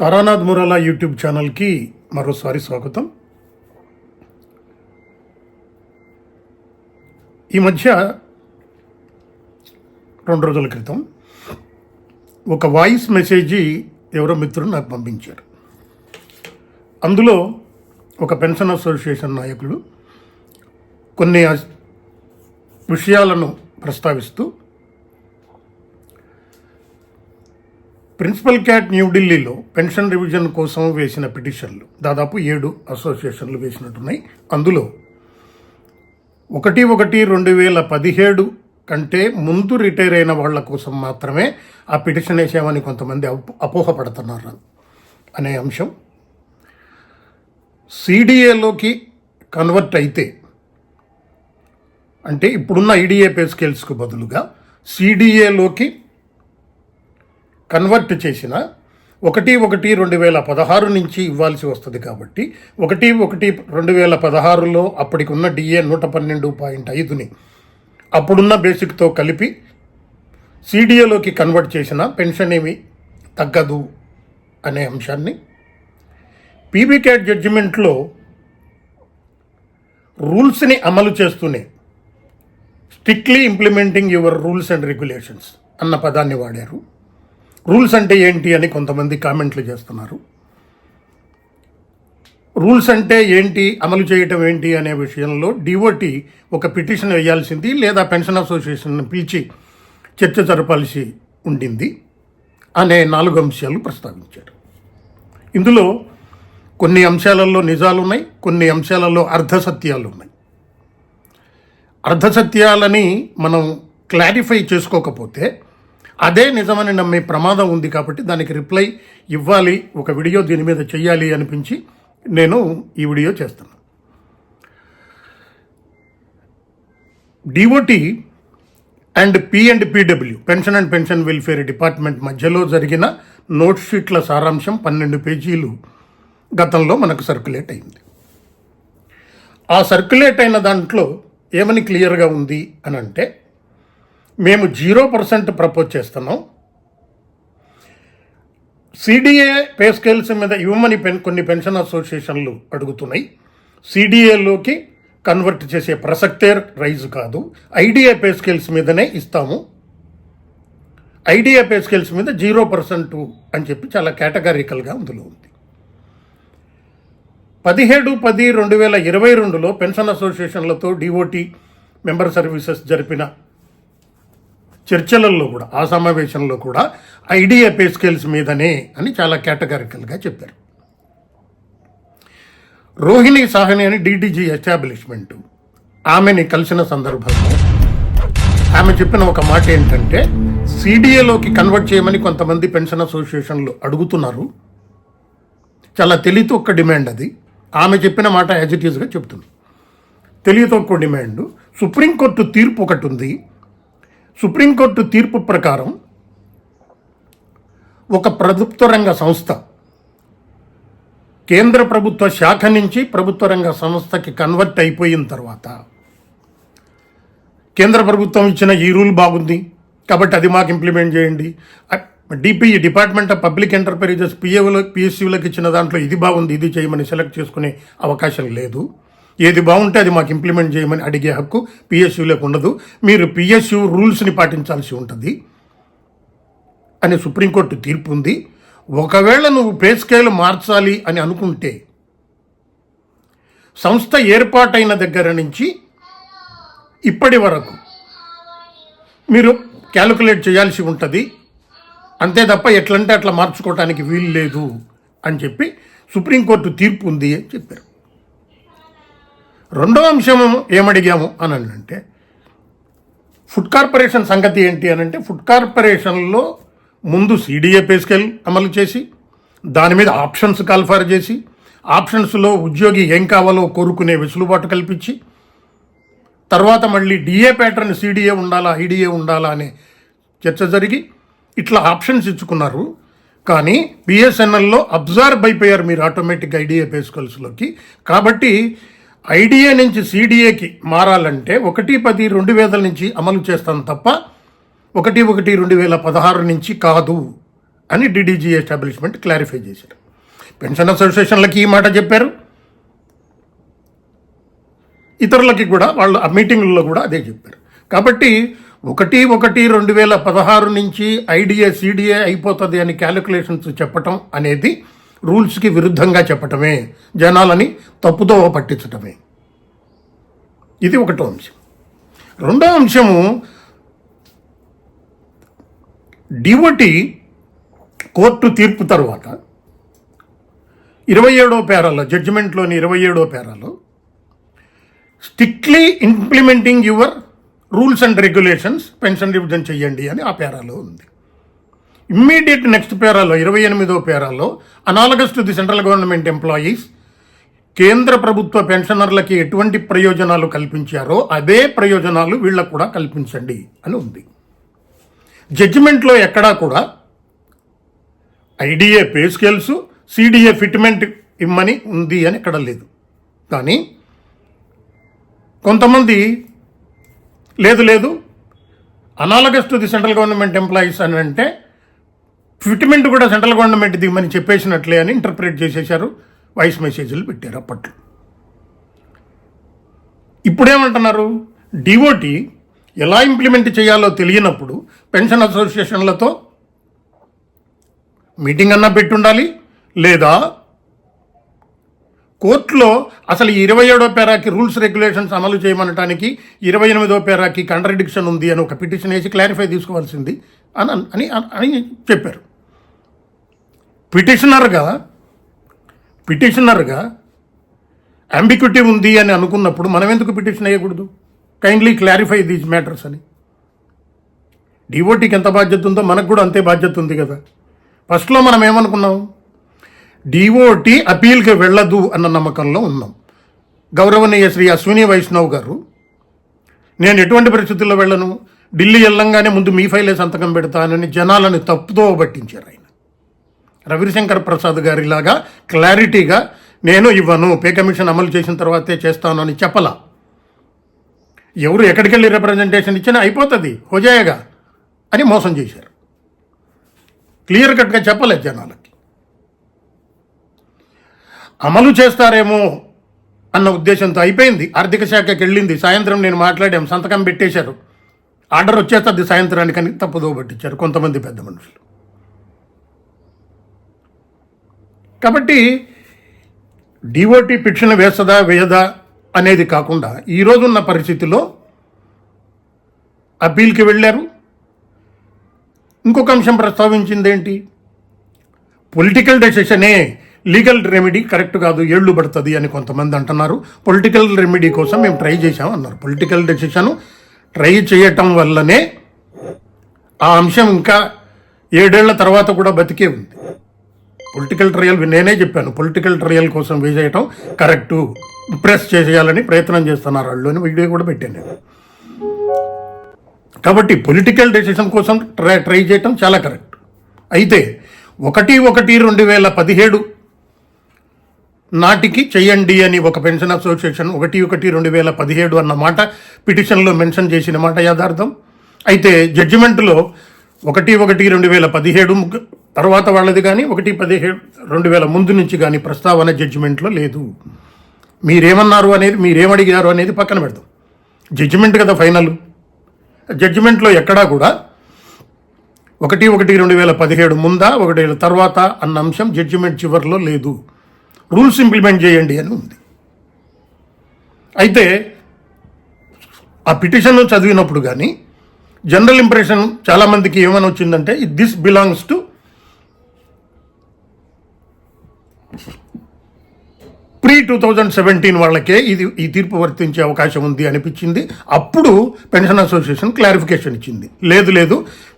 Taranath మురాలా YouTube ఛానల్కి మరోసారి స్వాగతం. ఈ మధ్య రెండు రోజుల క్రితం ఒక వాయిస్ మెసేజ్ ఎవరో మిత్రుడు నాకు పంపించారు. అందులో ఒక పెన్షన్ అసోసియేషన్ నాయకులు కొన్ని విషయాలను ప్రస్తావిస్తూ ప్రిన్సిపల్ క్యాట్ న్యూఢిల్లీలో పెన్షన్ రివిజన్ కోసం వేసిన పిటిషన్లు. దాదాపు ఏడు అసోసియేషన్లు వేసినట్టున్నాయి. అందులో ఒకటి ఒకటి రెండు వేల పదిహేడు కంటే ముందు రిటైర్ అయిన వాళ్ళ కోసం మాత్రమే ఆ పిటిషన్ వేసామని కొంతమంది అపోహపడుతున్నారు. అనే అంశం. సిడిఏలోకి కన్వర్ట్ అయితే అంటే ఇప్పుడున్న ఐడిఏ పే స్కేల్స్కు బదులుగా సిడిఏలోకి కన్వర్ట్ చేసిన ఒకటి ఒకటి రెండు వేల పదహారు నుంచి ఇవ్వాల్సి వస్తుంది కాబట్టి ఒకటి ఒకటి రెండు వేల పదహారులో అప్పటికి ఉన్న డిఏ నూట పన్నెండు పాయింట్ ఐదుని అప్పుడున్న బేసిక్తో కలిపి సిడిఏలోకి కన్వర్ట్ చేసిన పెన్షన్ ఏమి తగ్గదు అనే అంశాన్ని పీబీ క్యాట్ జడ్జిమెంట్లో రూల్స్ని అమలు చేస్తూనే strictly implementing your rules and regulations అన్న పదాన్ని వాడారు. రూల్స్ అంటే ఏంటి అని కొంతమంది కామెంట్లు చేస్తున్నారు. రూల్స్ అంటే ఏంటి అమలు చేయటం ఏంటి అనే విషయంలో డిఓటి ఒక పిటిషన్ వేయాల్సింది లేదా పెన్షన్ అసోసియేషన్ పిలిచి చర్చ జరపాల్సి ఉండింది అనే నాలుగు అంశాలు ప్రస్తావించారు. ఇందులో కొన్ని అంశాలలో నిజాలు ఉన్నాయి కొన్ని అంశాలలో అర్ధసత్యాలు ఉన్నాయి అర్ధసత్యాలని మనం క్లారిఫై చేసుకోకపోతే అదే నిజమని నమ్మే ప్రమాదం ఉంది కాబట్టి దానికి రిప్లై ఇవ్వాలి ఒక వీడియో దీని మీద చెయ్యాలి అనిపించి నేను ఈ వీడియో చేస్తాను DOT and P and PW pension and pension welfare department మధ్యలో జరిగిన నోట్ షీట్ల సారాంశం పన్నెండు పేజీలు గతంలో మనకు సర్క్యులేట్ అయింది. ఆ సర్క్యులేట్ అయిన దాంట్లో ఏమని క్లియర్గా ఉంది అని అంటే మేము జీరో పర్సెంట్ ప్రపోజ్ చేస్తున్నాం. సిడిఏ పే స్కేల్స్ మీద ఇవ్వమని పెన్ కొన్ని పెన్షన్ అసోసియేషన్లు అడుగుతున్నాయి. సిడిఏలోకి కన్వర్ట్ చేసే ప్రసక్తే రైజ్ కాదు. ఐడిఏ పే స్కేల్స్ మీదనే ఇస్తాము. ఐడిఏ పే స్కేల్స్ మీద జీరో పర్సెంట్ అని చెప్పి చాలా కేటగారికల్గా అందులో ఉంది. పదిహేడు పది రెండు వేల ఇరవై రెండులో పెన్షన్ అసోసియేషన్లతో డిఓటి మెంబర్ సర్వీసెస్ జరిపిన చర్చలలో కూడా ఆ సమావేశంలో కూడా ఐడియా పే స్కేల్స్ మీదనే అని చాలా కేటగారికల్గా చెప్పారు. రోహిణి సాహని అని డీడీజీ ఎస్టాబ్లిష్మెంట్. ఆమెని కలిసిన సందర్భంలో ఆమె చెప్పిన ఒక మాట ఏంటంటే సిడిఏలోకి కన్వర్ట్ చేయమని కొంతమంది పెన్షన్ అసోసియేషన్లు అడుగుతున్నారు. చాలా తెలివి ఒక్క డిమాండ్ అది. ఆమె చెప్పిన మాట యాజ్ చెప్తుంది. తెలివి ఒక్క డిమాండ్ సుప్రీంకోర్టు తీర్పు ఒకటి ఉంది. సుప్రీంకోర్టు తీర్పు ప్రకారం ఒక ప్రభుత్వ రంగ సంస్థ కేంద్ర ప్రభుత్వ శాఖ నుంచి ప్రభుత్వ రంగ సంస్థకి కన్వర్ట్ అయిపోయిన తర్వాత కేంద్ర ప్రభుత్వం ఇచ్చిన ఈ రూల్ బాగుంది. కాబట్టి అది మాకు ఇంప్లిమెంట్ చేయండి. DPE department of public enterprises పిఏలో పిఎస్సీలకు ఇచ్చిన దాంట్లో ఇది బాగుంది ఇది చేయమని సెలెక్ట్ చేసుకునే అవకాశం లేదు. ఏది బాగుంటే అది మాకు ఇంప్లిమెంట్ చేయమని అడిగే హక్కు పిఎస్యులకు ఉండదు. మీరు పిఎస్యు రూల్స్ని పాటించాల్సి ఉంటుంది. అని సుప్రీంకోర్టు తీర్పు ఉంది ఒకవేళ నువ్వు పే స్కేల్ మార్చాలి అని అనుకుంటే సంస్థ ఏర్పాటైన దగ్గర నుంచి ఇప్పటి వరకు మీరు క్యాలిక్యులేట్ చేయాల్సి ఉంటుంది. అంతే తప్ప ఎట్లంటే అట్లా మార్చుకోవటానికి వీలు లేదు అని చెప్పి సుప్రీంకోర్టు తీర్పు ఉంది అని చెప్పారు. రెండో అంశం ఏమడిగాము అని అంటే ఫుడ్ కార్పొరేషన్ సంగతి ఏంటి అని అంటే ఫుడ్ కార్పొరేషన్లో ముందు సిడిఏ పేస్కెల్ అమలు చేసి దాని మీద ఆప్షన్స్ కాల్ఫర్ చేసి ఆప్షన్స్లో ఉద్యోగి ఏం కావాలో కోరుకునే వెసులుబాటు కల్పించి తర్వాత మళ్ళీ డిఏ ప్యాటర్న్ సిడిఏ ఉండాలా ఐడిఏ ఉండాలా అనే చర్చ జరిగి ఇట్లా ఆప్షన్స్ ఇచ్చుకున్నారు. కానీ బిఎస్ఎన్ఎల్లో అబ్జర్వ్ అయిపోయారు మీరు ఆటోమేటిక్ ఐడిఏ పేస్కల్స్లోకి. కాబట్టి ఐడిఏ నుంచి సిడిఏకి మారాలంటే ఒకటి పది రెండు వేల నుంచి అమలు చేస్తాం తప్ప ఒకటి ఒకటి రెండు వేల పదహారు నుంచి కాదు అని డిడిజీ ఎస్టాబ్లిష్మెంట్ క్లారిఫై చేశారు. పెన్షన్ అసోసియేషన్లకి ఈ మాట చెప్పారు. ఇతరులకి కూడా వాళ్ళు ఆ మీటింగుల్లో కూడా అదే చెప్పారు. కాబట్టి ఒకటి ఒకటి రెండు వేల పదహారు నుంచి ఐడిఏ సిడిఏ అయిపోతుంది అని క్యాలిక్యులేషన్స్ చెప్పటం అనేది రూల్స్కి విరుద్ధంగా చెప్పటమే జనాలని తప్పుతో పట్టించటమే. ఇది ఒకటో అంశం. రెండో అంశము డివటి కోర్టు తీర్పు తర్వాత ఇరవై ఏడో పేరాలో జడ్జిమెంట్లోని ఇరవై ఏడో పేరాలో strictly implementing your rules and regulations pension revision చేయండి అని ఆ పేరాలో ఉంది. ఇమ్మీడియట్ నెక్స్ట్ పేరాలో ఇరవై ఎనిమిదో పేరాలో analogous to the central government employees కేంద్ర ప్రభుత్వ పెన్షనర్లకి ఎటువంటి ప్రయోజనాలు కల్పించారో అదే ప్రయోజనాలు వీళ్ళకు కూడా కల్పించండి అని ఉంది. జడ్జిమెంట్లో ఎక్కడా కూడా IDA pay scales CDA fitment ఇమ్మని ఉంది అని ఎక్కడ లేదు. కానీ కొంతమంది లేదు లేదు analogous to the central government employees అని అంటే ఫిట్మెంట్ కూడా సెంట్రల్ గవర్నమెంట్ దిగమని చెప్పేసినట్లే అని ఇంటర్ప్రిట్ చేసేశారు. వాయిస్ మెసేజ్లు పెట్టారు అప్పట్లో. ఇప్పుడేమంటున్నారు? డిఓటి ఎలా ఇంప్లిమెంట్ చేయాలో తెలియనప్పుడు పెన్షన్ అసోసియేషన్లతో మీటింగ్ అన్నా పెట్టుండాలి లేదా కోర్టులో అసలు ఇరవై ఏడో పేరాకి రూల్స్ రెగ్యులేషన్స్ అమలు చేయమనటానికి ఇరవై ఎనిమిదో పేరాకి కంట్రడిక్షన్ ఉంది అని ఒక పిటిషన్ వేసి క్లారిఫై తీసుకోవాల్సింది అని అని అని చెప్పారు. పిటిషనర్గా పిటిషనర్గా అంబిక్యూటీ ఉంది అని అనుకున్నప్పుడు మనం ఎందుకు పిటిషన్ వేయకూడదు? కైండ్లీ క్లారిఫై దీస్ మ్యాటర్స్ అని. డిఓటీకి ఎంత బాధ్యత ఉందో మనకు కూడా అంతే బాధ్యత ఉంది కదా. ఫస్ట్లో మనం ఏమనుకున్నాం? డిఓటి అపీల్కి వెళ్ళదు అన్న నమ్మకంలో ఉన్నాం. గౌరవనీయ శ్రీ అశ్విని వైష్ణవ్ గారు నేను ఎటువంటి పరిస్థితుల్లో వెళ్ళను? ఢిల్లీ వెళ్ళంగానే ముందు మీ ఫైలే సంతకం పెడతానని జనాలను తప్పుతో పట్టించారు ఆయన. రవిశంకర్ ప్రసాద్ గారిలాగా క్లారిటీగా నేను ఇవ్వను పే కమిషన్ అమలు చేసిన తర్వాతే చేస్తాను అని చెప్పలా. ఎవరు ఎక్కడికి వెళ్ళి రిప్రజెంటేషన్ ఇచ్చినా అయిపోతుంది హోజాయగా అని మోసం చేశారు. క్లియర్ కట్గా చెప్పలేదు జనాలకి. అమలు చేస్తారేమో అన్న ఉద్దేశంతో అయిపోయింది. ఆర్థిక శాఖకి వెళ్ళింది. సాయంత్రం నేను మాట్లాడాం సంతకం పెట్టేశారు. ఆర్డర్ వచ్చేస్తుంది సాయంత్రానికి అని తప్పుదో పట్టించారు కొంతమంది పెద్ద మనుషులు. కాబట్టి డిఓటి పిటిషన్ వేస్తుందా వేయదా అనేది కాకుండా ఈ రోజున్న పరిస్థితిలో అప్పీల్కి వెళ్ళారు. ఇంకొక అంశం ప్రస్తావించింది ఏంటి పొలిటికల్ డెసిషనే లీగల్ రెమెడీ కరెక్ట్ కాదు ఏళ్ళు పడుతుంది అని కొంతమంది అంటున్నారు. పొలిటికల్ రెమెడీ కోసం మేము ట్రై చేశాం అన్నారు. పొలిటికల్ డెసిషన్ ట్రై చేయటం వల్లనే ఆ అంశం ఇంకా ఏడేళ్ళ తర్వాత కూడా బతికే ఉంది. పొలిటికల్ ట్రయల్ నేనే చెప్పాను. పొలిటికల్ ట్రయల్ కోసం వేసేయటం కరెక్టు ప్రెస్ చేసేయాలని ప్రయత్నం చేస్తున్నారు వాళ్ళు వీడియో కూడా పెట్టాను నేను. కాబట్టి పొలిటికల్ డెసిషన్ కోసం ట్రై ట్రై చేయటం చాలా కరెక్ట్ అయితే ఒకటి ఒకటి రెండు వేల పదిహేడు నాటికి చేయండి అని ఒక పెన్షన్ అసోసియేషన్ ఒకటి ఒకటి రెండు వేల పదిహేడు అన్న మాట పిటిషన్లో మెన్షన్ చేసిన మాట యథార్థం. అయితే జడ్జిమెంట్లో ఒకటి ఒకటి రెండు వేల పదిహేడు ముగ్గు- తర్వాత వాళ్ళది కానీ ఒకటి పదిహేడు రెండు వేల ముందు నుంచి కానీ ప్రస్తావన జడ్జిమెంట్లో లేదు. మీరేమన్నారు అనేది మీరేమడిగారు అనేది పక్కన పెడదాం. జడ్జిమెంట్ కదా ఫైనల్. జడ్జిమెంట్లో ఎక్కడా కూడా ఒకటి ఒకటి రెండు వేల పదిహేడు ముందా ఒకటి తర్వాత అన్న అంశం జడ్జిమెంట్ చివరిలో లేదు. రూల్స్ ఇంప్లిమెంట్ చేయండి అని ఉంది. అయితే ఆ పిటిషన్ చదివినప్పుడు కానీ జనరల్ ఇంప్రెషన్ చాలామందికి ఏమని వచ్చిందంటే this belongs to pre two thousand seventeen వాళ్ళకే ఇది ఈ తీర్పు వర్తించే అవకాశం ఉంది అనిపించింది. అప్పుడు పెన్షన్ అసోసియేషన్ క్లారిఫికేషన్ ఇచ్చింది. లేదు లేదు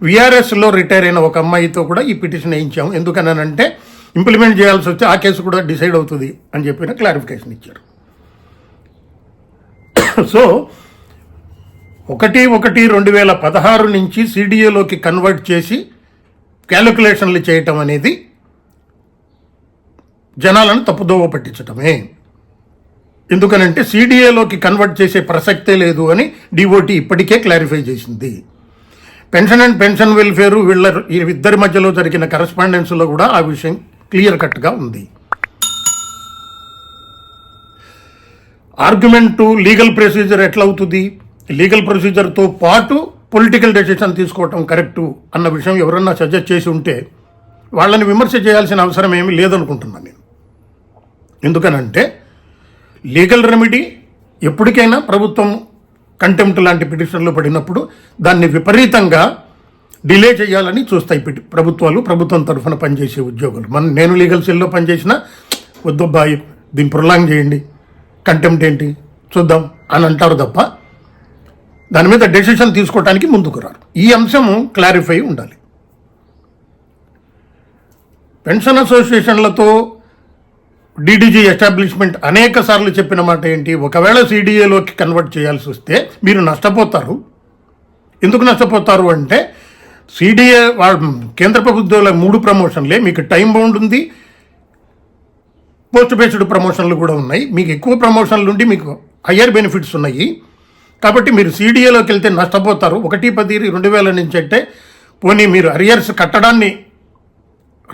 విఆర్ఎస్లో రిటైర్ అయిన ఒక అమ్మాయితో కూడా ఈ పిటిషన్ వేయించాము. ఎందుకనంటే ఇంప్లిమెంట్ చేయాల్సి వస్తే ఆ కేసు కూడా డిసైడ్ అవుతుంది అని చెప్పిన క్లారిఫికేషన్ ఇచ్చారు. సో ఒకటి ఒకటి రెండు వేల పదహారు నుంచి సిడిఏలోకి కన్వర్ట్ చేసి క్యాలిక్యులేషన్లు చేయటం అనేది జనాలను తప్పుదోవ పట్టించటమే. ఎందుకనంటే సిడిఏలోకి కన్వర్ట్ చేసే ప్రసక్తే లేదు అని డిఓటి ఇప్పటికే క్లారిఫై చేసింది. పెన్షన్ అండ్ పెన్షన్ వెల్ఫేర్ వీళ్ళ ఈ ఇద్దరి మధ్యలో జరిగిన కరెస్పాండెన్స్లో కూడా ఆ విషయం క్లియర్ కట్గా ఉంది. ఆర్గ్యుమెంటు లీగల్ ప్రొసీజర్ ఎట్లా అవుతుంది లీగల్ ప్రొసీజర్తో పాటు పొలిటికల్ డెసిషన్ తీసుకోవటం కరెక్టు అన్న విషయం ఎవరన్నా సజెస్ట్ చేసి ఉంటే వాళ్ళని విమర్శ చేయాల్సిన అవసరం ఏమీ లేదనుకుంటున్నాను నేను. ఎందుకనంటే లీగల్ రెమెడీ ఎప్పటికైనా ప్రభుత్వం కంటెంప్ట్ లాంటి పిటిషన్లు పడినప్పుడు దాన్ని విపరీతంగా డిలే చేయాలని చూస్తాయి ఇప్పటి ప్రభుత్వాలు ప్రభుత్వం తరఫున పనిచేసే ఉద్యోగులు. మన నేను లీగల్ సెల్లో పనిచేసిన వద్దబ్బాయి దీన్ని ప్రొలాంగ్ చేయండి. కంటెంప్ట్ ఏంటి? చూద్దాం అని అంటారు తప్ప దాని మీద డెసిషన్ తీసుకోవడానికి ముందుకు రారు. ఈ అంశం క్లారిఫై ఉండాలి. పెన్షన్ అసోసియేషన్లతో డీడీజీ ఎస్టాబ్లిష్మెంట్ అనేక సార్లు చెప్పిన మాట ఏంటి? ఒకవేళ సిడిఏలోకి కన్వర్ట్ చేయాల్సి వస్తే మీరు నష్టపోతారు. ఎందుకు నష్టపోతారు అంటే సిడిఏ కేంద్ర ప్రభుత్వంలో మూడు ప్రమోషన్లే. మీకు టైం బౌండ్ ఉంది. పోస్ట్ బేస్డ్ ప్రమోషన్లు కూడా ఉన్నాయి. మీకు ఎక్కువ ప్రమోషన్లు ఉండి మీకు హయ్యర్ బెనిఫిట్స్ ఉన్నాయి. కాబట్టి మీరు సిడిఏలోకి వెళ్తే నష్టపోతారు. ఒకటి పది రెండు వేల నుంచి అంటే పోనీ మీరు అరియర్స్ కట్టడాన్ని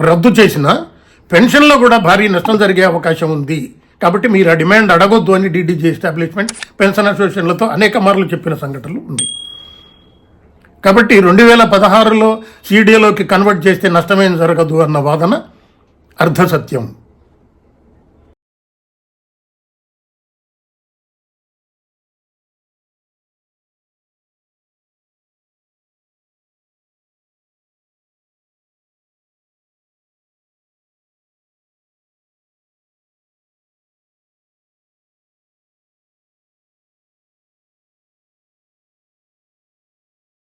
రద్దు చేసిన పెన్షన్లో కూడా భారీ నష్టం జరిగే అవకాశం ఉంది. కాబట్టి మీరు ఆ డిమాండ్ అడగొద్దు అని డీడీజీ ఎస్టాబ్లిష్మెంట్ పెన్షన్ అసోసియేషన్లతో అనేక మార్లు చెప్పిన సంఘటనలు ఉంది కాబట్టి రెండు వేల పదహారులో సీడీఏలోకి కన్వర్ట్ చేస్తే నష్టమేం జరగదు అన్న వాదన అర్ధసత్యం.